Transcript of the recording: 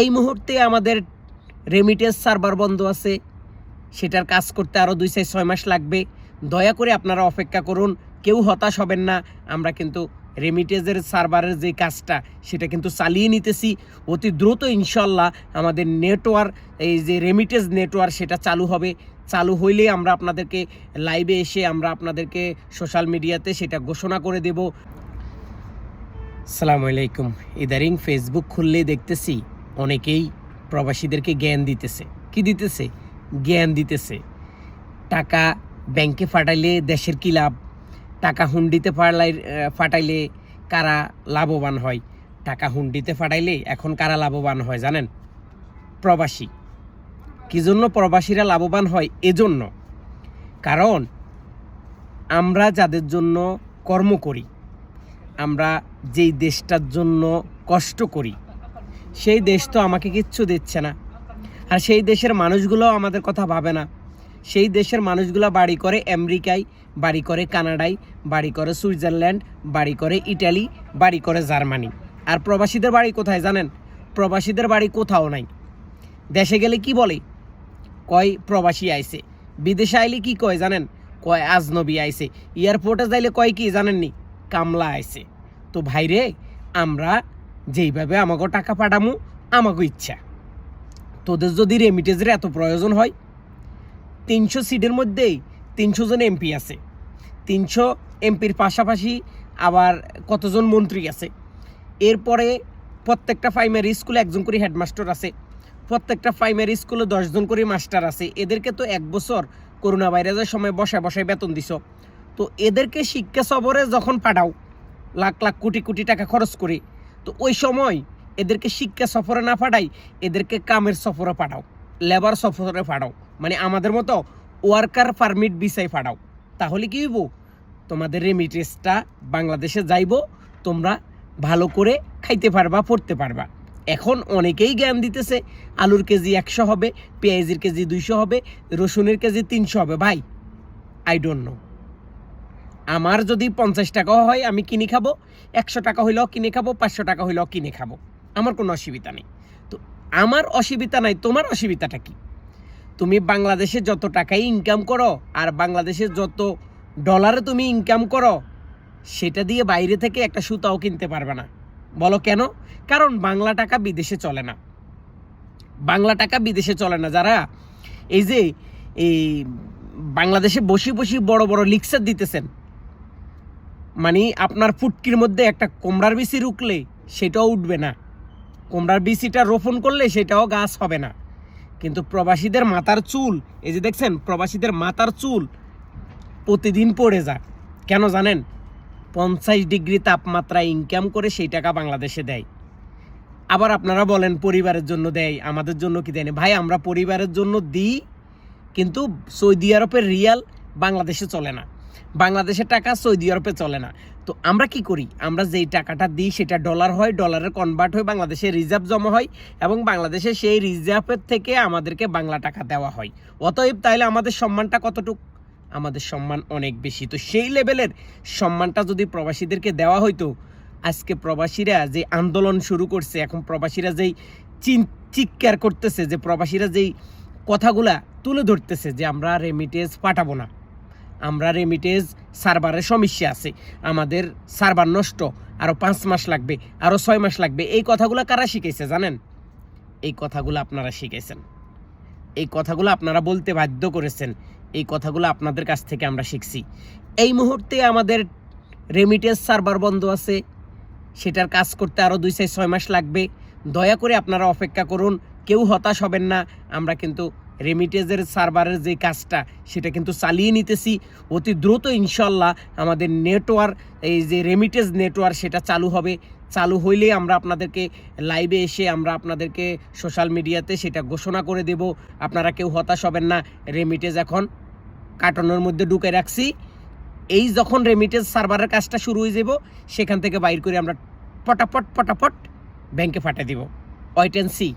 এই মুহূর্তে আমাদের রেমিটেন্স সার্ভার বন্ধ আছে। সেটার কাজ করতে আরও দুই চার ছয় মাস লাগবে। দয়া করে আপনারা অপেক্ষা করুন, কেউ হতাশ হবেন না। আমরা কিন্তু রেমিটেজের সার্ভারের যে কাজটা, সেটা কিন্তু চালিয়ে নিতেছি। অতি দ্রুত ইনশাল্লাহ আমাদের নেটওয়ার্ক এই যে রেমিটেজ নেটওয়ার্ক সেটা চালু হবে। চালু হইলেই আমরা আপনাদেরকে লাইভে এসে আমরা আপনাদেরকে সোশ্যাল মিডিয়াতে সেটা ঘোষণা করে দেব। সালামু আলাইকুম। ইদারিং ফেসবুক খুললেই দেখতেছি অনেকেই প্রবাসীদেরকে জ্ঞান দিতেছে। কি দিতেছে? জ্ঞান দিতেছে। টাকা ব্যাংকে ফাটাইলে দেশের কি লাভ? টাকা হুন্ডিতে ফাটাই ফাটাইলে কারা লাভবান হয়? টাকা হুন্ডিতে ফাটাইলে এখন কারা লাভবান হয় জানেন? প্রবাসী। কি জন্য প্রবাসীরা লাভবান হয়? এজন্য। কারণ আমরা যাদের জন্য কর্ম করি, আমরা যেই দেশটার জন্য কষ্ট করি সেই দেশ তো আমাকে কিচ্ছু দিচ্ছে না। আর সেই দেশের মানুষগুলো আমাদের কথা ভাবে না। সেই দেশের মানুষগুলো বাড়ি করে আমেরিকায়, বাড়ি করে কানাডায়, বাড়ি করে সুইজারল্যান্ড, বাড়ি করে ইটালি, বাড়ি করে জার্মানি। আর প্রবাসীদের বাড়ি কোথায় জানেন? প্রবাসীদের বাড়ি কোথাও নাই। দেশে গেলে কি বলে? কয় প্রবাসী আইছে। বিদেশে আইলে কি কয় জানেন? কয় আজনবী আইছে। এয়ারপোর্টে যাইলে কয় কি জানেননি? কামলা আইছে। তো ভাইরে, আমরা যেইভাবে আমাকে টাকা পাঠামু আমাকে ইচ্ছা। তোদের যদি রেমিটেজের এত প্রয়োজন হয়, তিনশো সিটের মধ্যেই তিনশো জন এমপি আছে। তিনশো এমপির পাশাপাশি আবার কতজন মন্ত্রী আছে। এরপরে প্রত্যেকটা প্রাইমারি স্কুলে একজন করে হেডমাস্টার আছে। প্রত্যেকটা প্রাইমারি স্কুলে দশজন করে মাস্টার আছে। এদেরকে তো এক বছর করোনা ভাইরাসের সময় বসায় বসায় বেতন দিছ। তো এদেরকে শিক্ষা সবরে যখন পাঠাও, লাখ লাখ কোটি কোটি টাকা খরচ করে তো ওই সময় এদেরকে শিক্ষা সফরে না পাঠাই, এদেরকে কামের সফরে পাঠাও লেবার সফরে পাঠাও। মানে আমাদের মতো ওয়ার্কার পারমিট বিষয় পাঠাও। তাহলে কি হইব? তোমাদের রেমিটেন্সটা বাংলাদেশে যাইব, তোমরা ভালো করে খাইতে পারবা, পড়তে পারবা। এখন অনেকেই জ্ঞান দিতেছে, আলুর কেজি একশো হবে, পেঁয়াজের কেজি দুইশো হবে, রসুনের কেজি তিনশো হবে। ভাই আই ডোন্ট নো আমার যদি পঞ্চাশ টাকা হয়, আমি কিনে খাব। একশো টাকা হইলেও কিনে খাব, পাঁচশো টাকা হইলেও কিনে খাব। আমার কোনো অসুবিধা নেই। তো আমার অসুবিধা নাই, তোমার অসুবিধাটা কি? তুমি বাংলাদেশে যত টাকাই ইনকাম করো, আর বাংলাদেশে যত ডলারে তুমি ইনকাম করো, সেটা দিয়ে বাইরে থেকে একটা সুতাও কিনতে পারবে না। বলো কেন? কারণ বাংলা টাকা বিদেশে চলে না। বাংলা টাকা বিদেশে চলে না। যারা এই যে এই বাংলাদেশে বসে বসে বড় বড় লিক্সার দিতেছেন মানে আপনার ফুটকির মধ্যে একটা কোমড়ার বিচি রুকলে সেটাও উঠবে না। কোমড়ার বিচিটা রোপণ করলে সেটাও গাছ হবে না। কিন্তু প্রবাসীদের মাথার চুল, এই যে দেখছেন, প্রবাসীদের মাথার চুল প্রতিদিন পড়ে যায়। কেন জানেন? পঞ্চাশ ডিগ্রি তাপমাত্রা ইনকাম করে সেই টাকা বাংলাদেশে দেয়। আবার আপনারা বলেন, পরিবারের জন্য দেয়, আমাদের জন্য কি দেয়নি ভাই, আমরা পরিবারের জন্য দিই, কিন্তু সৌদি আরবের রিয়াল বাংলাদেশে চলে না। বাংলাদেশের টাকা সৌদি আরবে চলে না। তো আমরা কি করি? আমরা যেই টাকাটা দিই, সেটা ডলার হয় ডলারে কনভার্ট হয়ে বাংলাদেশে রিজার্ভ জমা হয় এবং বাংলাদেশে সেই রিজার্ভের থেকে আমাদেরকে বাংলা টাকা দেওয়া হয়। অতএব তাহলে আমাদের সম্মানটা কতটুকু? আমাদের সম্মান অনেক বেশি। তো সেই লেভেলের সম্মানটা যদি প্রবাসীদেরকে দেওয়া হইতো, আজকে প্রবাসীরা যে আন্দোলন শুরু করছে, এখন প্রবাসীরা যেই চিন, চিৎকার করতেছে, যে প্রবাসীরা যেই কথাগুলা তুলে ধরতেছে, যে আমরা রেমিটেন্স পাঠাবো না। আমরা রেমিটেজ সার্ভারের সমস্যা আছে। আমাদের সার্ভার নষ্ট আরও পাঁচ মাস লাগবে আরও ছয় মাস লাগবে। এই কথাগুলো কারা শিখেছে জানেন? এই কথাগুলো আপনারা শিখেছেন এই কথাগুলো আপনারা বলতে বাধ্য করেছেন। এই কথাগুলো আপনাদের কাছ থেকে আমরা শিখছি। এই মুহূর্তে আমাদের রেমিটেন্স সার্ভার বন্ধ আছে। সেটার কাজ করতে আরও দুই চার ছয় মাস লাগবে। দয়া করে আপনারা অপেক্ষা করুন। কেউ হতাশ হবেন না। আমরা কিন্তু রেমিটেজের সার্ভারের যে কাজটা, সেটা কিন্তু চালিয়ে নিতেছি। অতি দ্রুত ইনশাল্লাহ আমাদের নেটওয়ার্ক এই যে রেমিটেজ নেটওয়ার্ক সেটা চালু হবে। চালু হইলেই আমরা আপনাদেরকে লাইভে এসে আমরা আপনাদেরকে সোশ্যাল মিডিয়াতে সেটা ঘোষণা করে দেব। আপনারা কেউ হতাশ হবেন না রেমিটেজ এখন কার্টনের মধ্যে ঢুকে রাখছি। এই যখন রেমিটেজ সার্ভারের কাজটা শুরু হয়ে যাব, সেখান থেকে বাইর করে আমরা পটাপট পটাপট ব্যাংকে পাঠিয়ে দিব। Wait and C